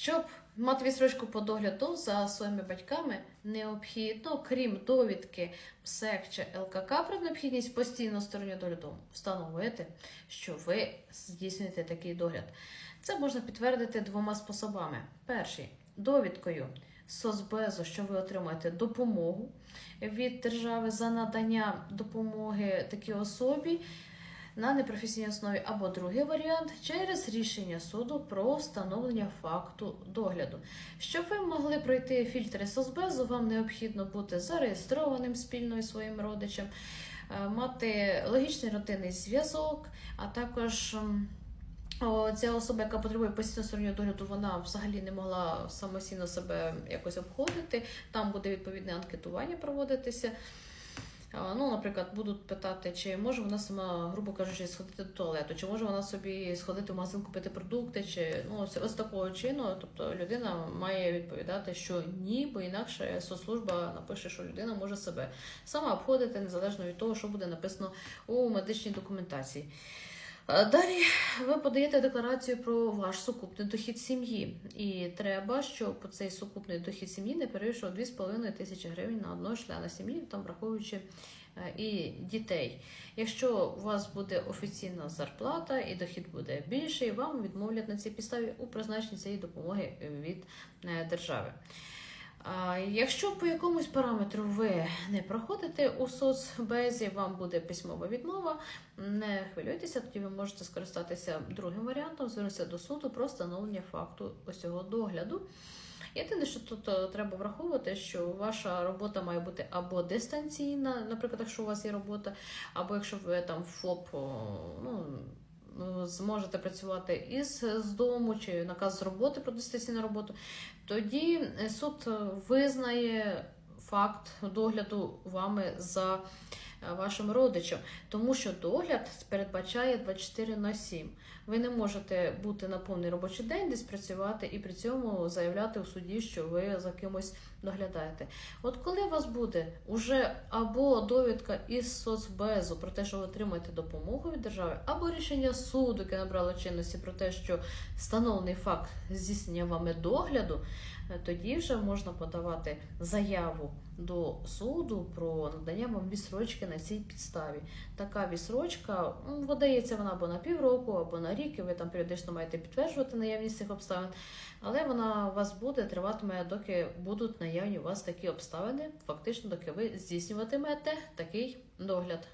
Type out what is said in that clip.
Щоб мати відстрочку по догляду за своїми батьками, необхідно, крім довідки ПСЕК чи ЛКК про необхідність постійного стороннього догляду, встановити, що ви здійснюєте такий догляд. Це можна підтвердити двома способами. Перший довідкою СОСБЕЗу, що ви отримаєте допомогу від держави за надання допомоги такій особі на непрофесійній основі, або другий варіант через рішення суду про встановлення факту догляду. Щоб ви могли пройти фільтри СОСБЕЗу, вам необхідно бути зареєстрованим спільно із своїм родичем, е, мати логічний родинний зв'язок, а також. Ця особа, яка потребує постійного стороннього догляду, вона взагалі не могла самостійно себе якось обходити. Там буде відповідне анкетування проводитися. Ну, наприклад, будуть питати, чи може вона сама, грубо кажучи, сходити до туалету, чи може вона собі сходити в магазин купити продукти, чи ну ось такого чину. Тобто людина має відповідати, що ні, бо інакше соцслужба напише, що людина може себе сама обходити незалежно від того, що буде написано у медичній документації. Е, Далі ви подаєте декларацію про ваш сукупний дохід сім'ї, і треба, щоб цей сукупний дохід сім'ї не перевищував 2,5 тисячі гривень на одного члена сім'ї, там враховуючи е, і дітей. Якщо у вас буде офіційна зарплата і дохід буде більший, вам відмовлять на цій підставі у призначенні цієї допомоги від е, держави. Якщо по якомусь параметру ви не проходите у соцбезі, вам буде письмова відмова. Не хвилюйтеся, тоді ви можете скористатися другим варіантом, звернутися до суду про встановлення факту ось цього догляду. Єдине, що тут е, треба враховувати, що ваша робота має бути або дистанційна, наприклад, якщо у вас є робота, або якщо ви там ФОП, ну, зможете працювати із з дому чи наказ з роботи про дистанційну роботу, тоді е, суд е, визнає факт догляду вами за е, вашим родичем, тому що догляд передбачає 24 на 7. Ви не можете бути на повний робочий день, десь працювати і при цьому заявляти у суді, що ви за кимось доглядаєте. От коли у вас буде уже або довідка із соцбезу про те, що ви отримаєте допомогу від держави, або рішення суду, яке набрало чинності про те, що встановлений факт здійснення вами догляду, е, тоді вже можна подавати заяву до суду про надання вам відсрочки на цій підставі. Така відсрочка видається вона або на півроку, або на рік, і ви там періодично маєте підтверджувати наявність цих обставин, але вона у вас буде триватиме, доки будуть наявні у вас такі обставини, фактично, доки ви здійснюватимете такий догляд.